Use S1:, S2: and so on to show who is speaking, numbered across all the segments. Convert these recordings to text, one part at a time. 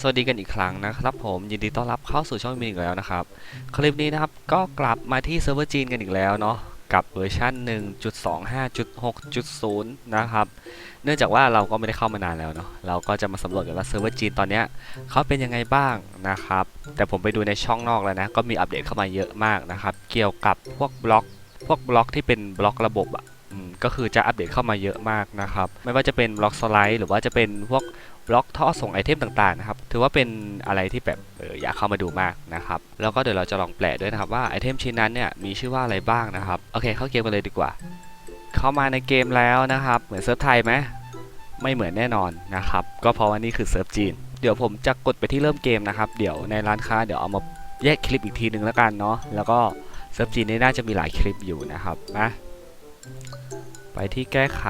S1: สวัสดีกันอีกครั้งนะครับผมยินดีต้อนรับเข้าสู่ช่องมินอีกแล้วนะครับ คลิปนี้นะครับก็กลับมาที่เซิร์ฟเวอร์จีนกันอีกแล้วเนาะกับเวอร์ชัน1.25.6.0 นะครับ เนื่องจากว่าเราก็ไม่ได้เข้ามานานแล้วเนาะเราก็จะมาสำรวจกันว่าเซิร์ฟเวอร์จีนตอนนี้เขาเป็นยังไงบ้างนะครับ แต่ผมไปดูในช่องนอกแล้วนะ ก็มีอัปเดตเข้ามาเยอะมากนะครับ เกี่ยวกับพวกบล็อก พวกบล็อกที่เป็นบล็อกระบบอะก็คือจะอัปเดตเข้ามาเยอะมากนะครับ ไม่ว่าจะเป็นบล็อกสไลด์หรือว่าจะเป็นพวก บล็อกท่อส่งไอเทมต่างๆนะครับ ถือว่าเป็นอะไรที่แบบอออยากเข้ามาดูมากนะครับ แล้วก็เดี๋ยวเราจะลองแปลด้วยนะครับว่าไอเทมชิ้นนั้นเนี่ยมีชื่อว่าอะไรบ้างนะครับ โอเค เข้าเกมกันเลยดีกว่า เข้ามาในเกมแล้วนะครับ เหมือนเซิร์ฟไทยไหมไม่เหมือนแน่นอนนะครับ ก็เพราะว่านี่คือเซิร์ฟจีน เดี๋ยวผมจะกดไปที่เริ่มเกมนะครับ เดี๋ยวในร้านค้าเดี๋ยวเอามาแยกคลิปอีกทีหนึ่งแล้วกันเนาะ แล้วก็เซิร์ฟจีนนี่น่าจะมีหลายคลิปอยู่นะครับนะ ไปที่แก้ไข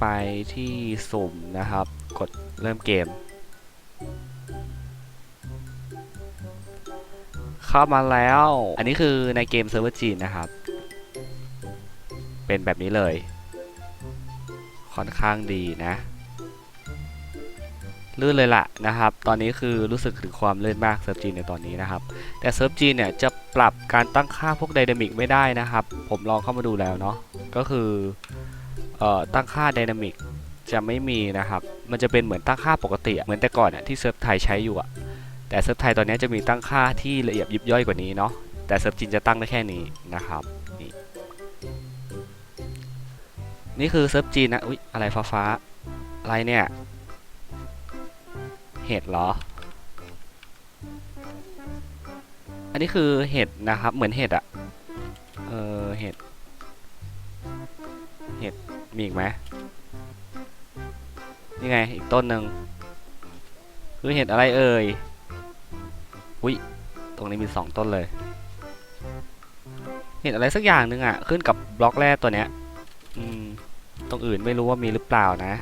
S1: ไปที่สุ่มนะครับ กด เริ่มเกม เข้ามาแล้ว อันนี้คือในเกมเซิร์ฟเวอร์จีนนะครับ เป็นแบบนี้เลย ค่อนข้างดีนะ ลื่นเลยล่ะนะครับ ตอนนี้คือรู้สึกถึงความลื่นมากเซิร์ฟจีนในตอนนี้นะครับ แต่เซิร์ฟจีนเนี่ยจะปรับการตั้งค่าพวกไดนามิกไม่ได้นะครับ ผมลองเข้ามาดูแล้วเนาะ ก็คือออตั้งค่าไดนามิกจะไม่มีนะครับ มันจะเป็นเหมือนตั้งค่าปกติเหมือนแต่ก่อนอะที่เซิร์ฟไทยใช้อยู่อะแต่เซิร์ฟไทยตอนนี้จะมีตั้งค่าที่ละเอียดยิบย่อยกว่านี้เนาะแต่เซิร์ฟจีนจะตั้งได้แค่นี้นะครับนี่นี่คือเซิร์ฟจีนนะอุ๊ยอะไรฟ้าฟ้าอะไรเนี่ยเห็ดเหรอ อันนี้คือเห็ดนะครับ เหมือนเห็ดอะเออเห็ด เห็ดมีอีกไหม นี่ไง อีกต้นหนึ่งคือเห็ดอะไรเอ่ย อุ้ย ตรงนี้มีสองต้นเลย เห็ดอะไรสักอย่างหนึ่งอะขึ้นกับบล็อกแรกตัวเนี้ย อืม ตรงอื่นไม่รู้ว่ามีหรือเปล่านะ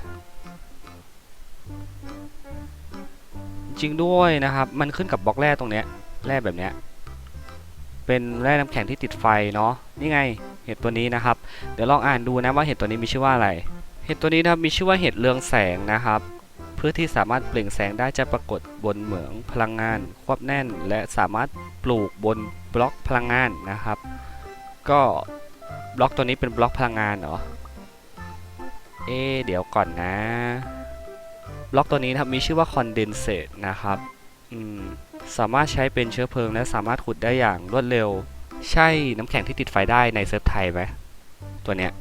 S1: จริงด้วยนะครับ มันขึ้นกับบล็อกแร่ตรงเนี้ย แร่แบบเนี้ย เป็นแร่น้ำแข็งที่ติดไฟเนาะ นี่ไง เห็ดตัวนี้นะครับ เดี๋ยวลองอ่านดูนะว่าเห็ดตัวนี้มีชื่อว่าอะไร เห็ดตัวนี้นะครับมีชื่อว่าเห็ดเรืองแสงนะครับเพื่อที่สามารถเปล่งแสงได้จะปรากฏบนเหมืองพลังงาน ควบแน่น และสามารถปลูกบนบล็อกพลังงานนะครับ ก็บล็อกตัวนี้เป็นบล็อกพลังงานเหรอเอ๊เดี๋ยวก่อนนะ บล็อกตัวนี้นะครับมีชื่อว่า condensate นะครับอืมสามารถใช้เป็นเชื้อเพลิง และสามารถขุดได้อย่างรวดเร็ว ใช่น้ำแข็งที่ติดไฟได้ในเซิร์ฟไทยไหมตัวเนี้ย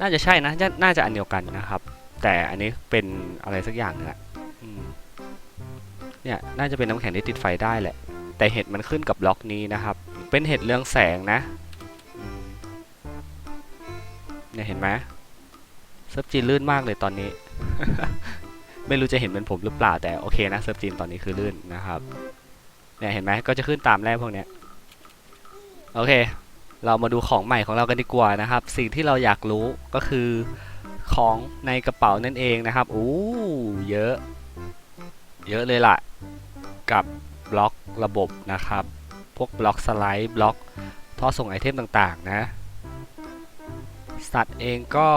S1: น่าจะใช่นะ น่าจะอันเดียวกันนะครับ แต่อันนี้เป็นอะไรสักอย่างหนึงอะอืมเนี่ย น่าจะเป็นน้ำแข็งที่ติดไฟได้แหละ แต่เห็ดมันขึ้นกับบล็อกนี้นะครับ เป็นเห็ดเรืองแสงนะ เนี่ยเห็นไหมเซิร์ฟจีนลื่นมากเลยตอนนี้ ไม่รู้จะเห็นเป็นผมหรือเปล่า แต่โอเคนะเซิร์ฟจีนตอนนี้คือลื่นนะครับ เนี่ยเห็นไหมก็จะขึ้นตามแร่พวกเนี้ย โอเค เรามาดูของใหม่ของเรากันดีกว่านะครับ สิ่งที่เราอยากรู้ก็คือของในกระเป๋านั่นเองนะครับอู้เยอะ เยอะเลยล่ะ กับบล็อกระบบนะครับ พวกบล็อกสไลด์บล็อกท่อส่งไอเทมต่างๆนะ สัตว์เองก็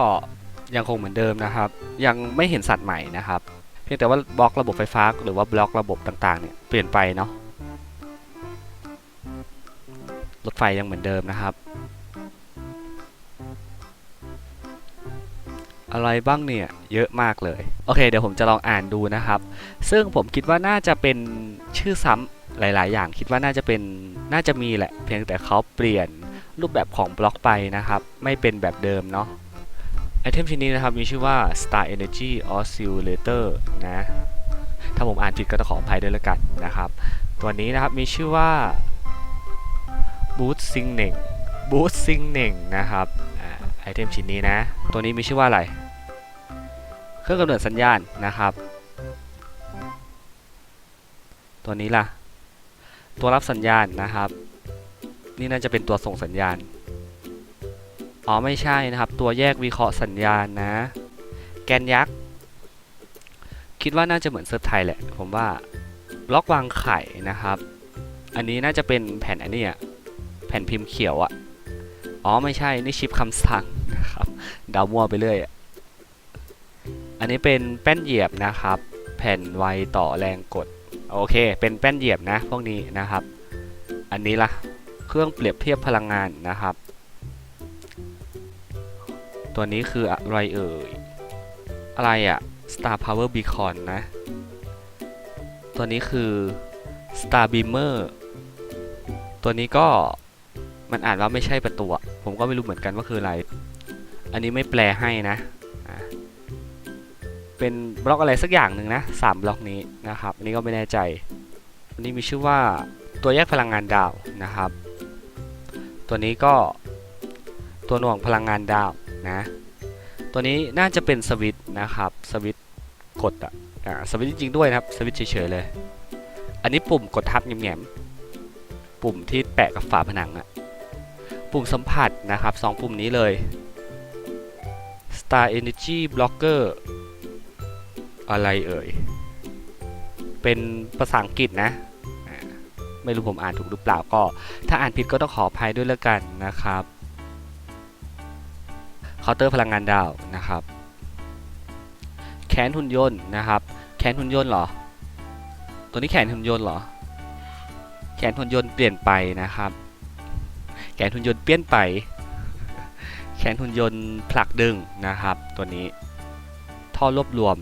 S1: ยังคงเหมือนเดิมนะครับ ยังไม่เห็นสัตว์ใหม่นะครับ เพียงแต่ว่าบล็อกระบบไฟฟ้าหรือว่าบล็อกระบบต่างๆเนี่ยเปลี่ยนไปเนาะ ไฟยังเหมือนเดิมนะครับ อะไรบ้างเนี่ย เยอะมากเลย โอเค เดี๋ยวผมจะลองอ่านดูนะครับ ซึ่งผมคิดว่าน่าจะเป็นชื่อซ้ำหลาย ๆ อย่างคิดว่าน่าจะเป็นน่าจะมีแหละ เพียงแต่เขาเปลี่ยนรูปแบบของบล็อกไปนะครับ ไม่เป็นแบบเดิมเนาะไอเทมชิ้นนี้นะครับมีชื่อว่า Star Energy Oscillator นะถ้าผมอ่านผิดก็ต้องขออภัยด้วยล้วกันนะครับ ตัวนี้นะครับมีชื่อว่า Boost Signaling Boost Signaling นะครับอ่าไอเทมชิ้นนี้นะ ตัวนี้มีชื่อว่าอะไร เครื่องกำเนิดสัญญาณนะครับ ตัวนี้ล่ะ ตัวรับสัญญาณนะครับ นี่น่าจะเป็นตัวส่งสัญญาณ อ๋อไม่ใช่นะครับ ตัวแยกวิเคราะห์สัญญาณนะ แกนยักษ์ คิดว่าน่าจะเหมือนเซิร์ฟไทยแหละ ผมว่า บล็อกวางไข่นะครับ อันนี้น่าจะเป็นแผ่นอันนี้อะ แผ่นพิมพ์เขียวอะอ๋อไม่ใช่ นี่ชิปคำสั่งนะครับดาวมั่วไปเรื่อยอะอันนี้เป็นแป้นเหยียบนะครับ แผ่นไวต่อแรงกด โอเค เป็นแป้นเหยียบนะพวกนี้นะครับ อันนี้ล่ะ เครื่องเปรียบเทียบพลังงานนะครับ ตัวนี้คืออะไรเอ่ย อะไรอะ Star Power Beacon นะ ตัวนี้คือ Star Beamer ตัวนี้ก็ มันอ่านว่าไม่ใช่ประตูผมก็ไม่รู้เหมือนกันว่าคืออะไร อันนี้ไม่แปลให้นะ เป็นบล็อกอะไรสักอย่างหนึ่งนะสามบล็อกนี้นะครับ อันนี้ก็ไม่แน่ใจ อันนี้มีชื่อว่าตัวแยกพลังงานดาวนะครับ ตัวนี้ก็ตัวหน่วงพลังงานดาวนะ ตัวนี้น่าจะเป็นสวิตนะครับ สวิตกดอะอ่าสวิตจริงๆด้วยนะครับ สวิตเฉยๆเลย อันนี้ปุ่มกดทับแง่มปุ่มที่แปะกับฝาผนังอะ ปุ่มสัมผัสนะครับสองปุ่มนี้เลย Star Energy Blocker อะไรเอ่ย เป็นภาษาอังกฤษนะไม่รู้ผมอ่านถูกหรือเปล่าก็ ถ้าอ่านผิดก็ต้องขออภัยด้วยแล้วกันนะครับเคาน์เตอร์พลังงานดาวนะครับ แขนหุ่นยนต์นะครับ แขนหุ่นยนต์เหรอ ตัวนี้แขนหุ่นยนต์เหรอ แขนหุ่นยนต์เปลี่ยนไปนะครับ แขนหุ่นยนต์เปลี่ยนไป แขนหุ่นยนต์ผลักดึงนะครับ ตัวนี้ ท่อรวบรวม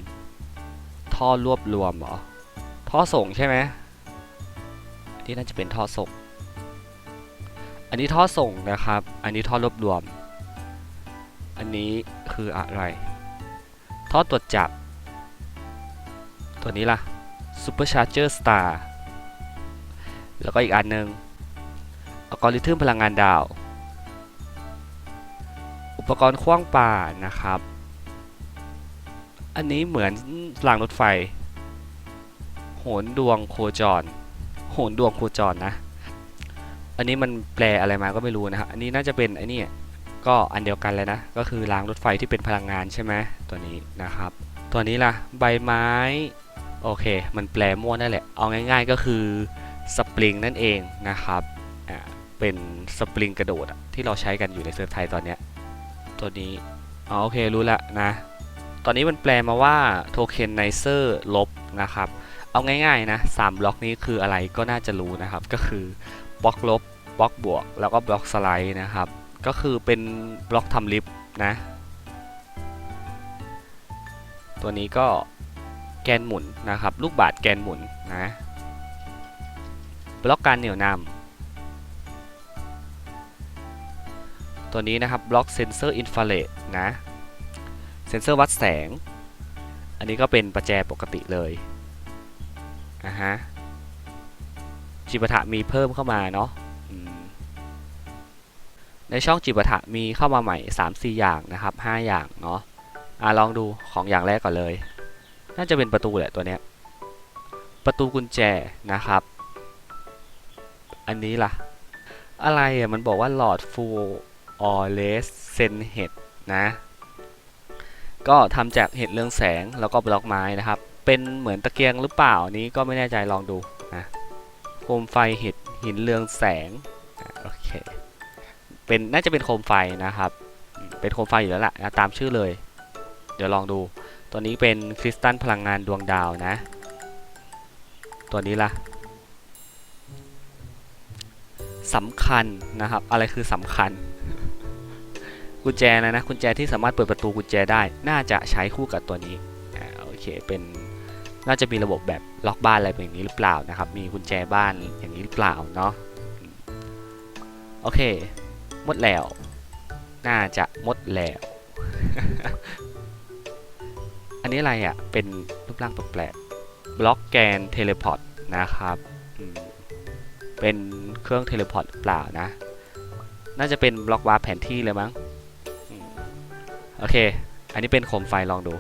S1: ท่อรวบรวมเหรอ ท่อส่งใช่ไหมนนี้น่าจะเป็นท่อส่ง อันนี้ท่อส่งนะครับ อันนี้ท่อรวบรวม อันนี้คืออะไร ท่อตรวจจับ ตัวนี้ล่ะ Supercharger Star แล้วก็อีกอันหนึ่ง อัลกอริทึมพลังงานดาว อุปกรณ์ขว้างปลานะครับ อันนี้เหมือนรางรถไฟ โหนดวงโคจร โหนดวงโคจรนะ อันนี้มันแปลอะไรมาก็ไม่รู้นะครับ อันนี้น่าจะเป็นไอ้นี่ก็อันเดียวกันเลยนะ ก็คือรางรถไฟที่เป็นพลังงานใช่ไหมตัวนี้นะครับ ตัวนี้ล่ะใบไม้ โอเค มันแปลมั่วนั่นแหละ เอาง่าย ๆก็คือสปริงนั่นเองนะครับอ่า เป็นสปริงกระโดดที่เราใช้กันอยู่ในเซิร์ฟไทยตอนเนี้ยตัวนี้อ๋อโอเครู้ละนะ ตอนนี้มันแปลมาว่าโทเค็นไนเซอร์ลบนะครับ เอาง่ายๆนะสามบล็อกนี้คืออะไรก็น่าจะรู้นะครับ ก็คือบล็อกลบบล็อกบวก แล้วก็บล็อกสไลด์นะครับ ก็คือเป็นบล็อกทำลิฟต์นะ ตัวนี้ก็แกนหมุนนะครับ ลูกบาศก์แกนหมุนนะ บล็อกการเหนี่ยวนำ ตัวนี้นะครับบล็อกเซนเซอร์อินฟราเรดนะเซนเซอร์วัดแสง อันนี้ก็เป็นประแจปกติเลยอะฮะจิปาถะมีเพิ่มเข้ามาเนาะในช่องจิปาถะมีเข้ามาใหม่ 3-4 อย่างนะครับ 5 อย่างเนาะอะลองดูของอย่างแรกก่อนเลย น่าจะเป็นประตูแหละตัวเนี้ยประตูกุญแจนะครับ อันนี้ล่ะ อะไรอะมันบอกว่า Lord Full or Less Sen Head นะ ก็ทำจากเห็ดเรืองแสงแล้วก็บล็อกไม้นะครับ เป็นเหมือนตะเกียงหรือเปล่านี้ก็ไม่แน่ใจลองดูนะโคมไฟเห็ดหินเรืองแสงโอเคเป็นน่าจะเป็นโคมไฟนะครับ เป็นโคมไฟอยู่แล้วล่ะนะตามชื่อเลย เดี๋ยวลองดู ตัวนี้เป็นคริสตัลพลังงานดวงดาวนะ ตัวนี้ล่ะสำคัญนะครับ อะไรคือสำคัญ กุญแจนะนะกุญแจที่สามารถเปิดประตูกุญแจได้ น่าจะใช้คู่กับตัวนี้อ่าโอเคเป็นน่าจะมีระบบแบบล็อกบ้านอะไรแบบนี้หรือเปล่านะครับ มีกุญแจบ้านอย่างนี้หรือเปล่าเนาะโอเคหมดแล้ว น่าจะหมดแล้ว อันนี้อะไรอะ่ะ เป็นรูปร่างแปลกๆบล็อกแกนเทเลพอร์ตนะครับเป็นเครื่องเทเลพอร์ตหรือเปล่านะ น่าจะเป็นบล็อกวาร์ปแผนที่เลยมั้ง โอเค อันนี้เป็นโคมไฟลองดู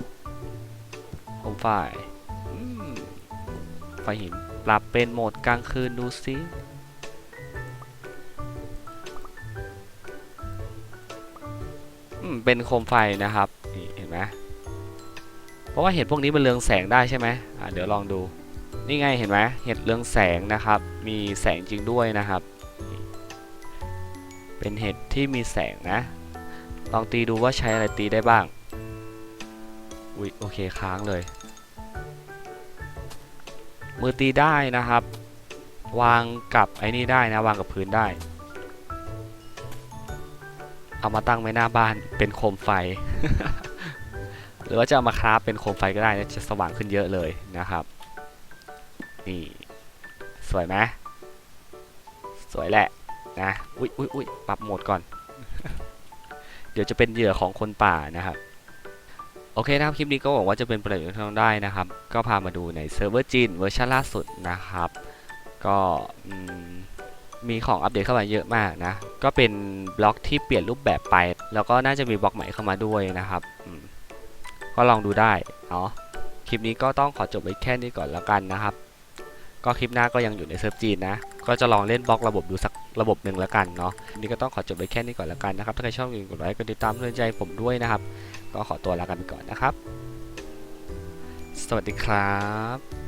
S1: โคมไฟ ไฟหิน ปรับเป็นโหมดกลางคืนดูสิอืมเป็นโคมไฟนะครับ นี่เห็นไหมเพราะว่าเห็ดพวกนี้มันเรืองแสงได้ใช่ไหมอ่าเดี๋ยวลองดู นี่ไงเห็นไหมเห็ดเรืองแสงนะครับ มีแสงจริงด้วยนะครับ เป็นเห็ดที่มีแสงนะ ลองตีดูว่าใช้อะไรตีได้บ้าง อุ๊ยโอเคค้างเลย มือตีได้นะครับ วางกับไอ้นี่ได้นะ วางกับพื้นได้ เอามาตั้งไว้หน้าบ้านเป็นโคมไฟ หรือว่าจะเอามาคราฟเป็นโคมไฟก็ได้นะจะสว่างขึ้นเยอะเลยนะครับ นี่ สวยไหมสวยแหละนะ อุ๊ยอุ๊ยอุ๊ยปรับโหมดก่อน เดี๋ยวจะเป็นเหยื่อของคนป่านะครับโอเคนะครับคลิปนี้ก็หวังว่าจะเป็นประโยชน์กับท่านได้นะครับ ก็พามาดูในเซิร์ฟเวอร์จีนเวอร์ชันล่าสุดนะครับ ก็มีของอัปเดตเข้ามาเยอะมากนะ ก็เป็นบล็อกที่เปลี่ยนรูปแบบไป แล้วก็น่าจะมีบล็อกใหม่เข้ามาด้วยนะครับก็ลองดูได้เนาะคลิปนี้ก็ต้องขอจบไว้แค่นี้ก่อนแล้วกันนะครับ ก็คลิปหน้าก็ยังอยู่ในเซิร์ฟจีนนะ ก็จะลองเล่นบล็อกระบบดูสักระบบหนึ่งแล้วกันเนาะนี้ก็ต้องขอจบไปแค่นี้ก่อนแล้วกันนะครับถ้าใครชอบอย่าลืมกดไลค์กดติดตามเพื่อนใจผมด้วยนะครับ ก็ขอตัวลากันไปก่อนนะครับ สวัสดีครับ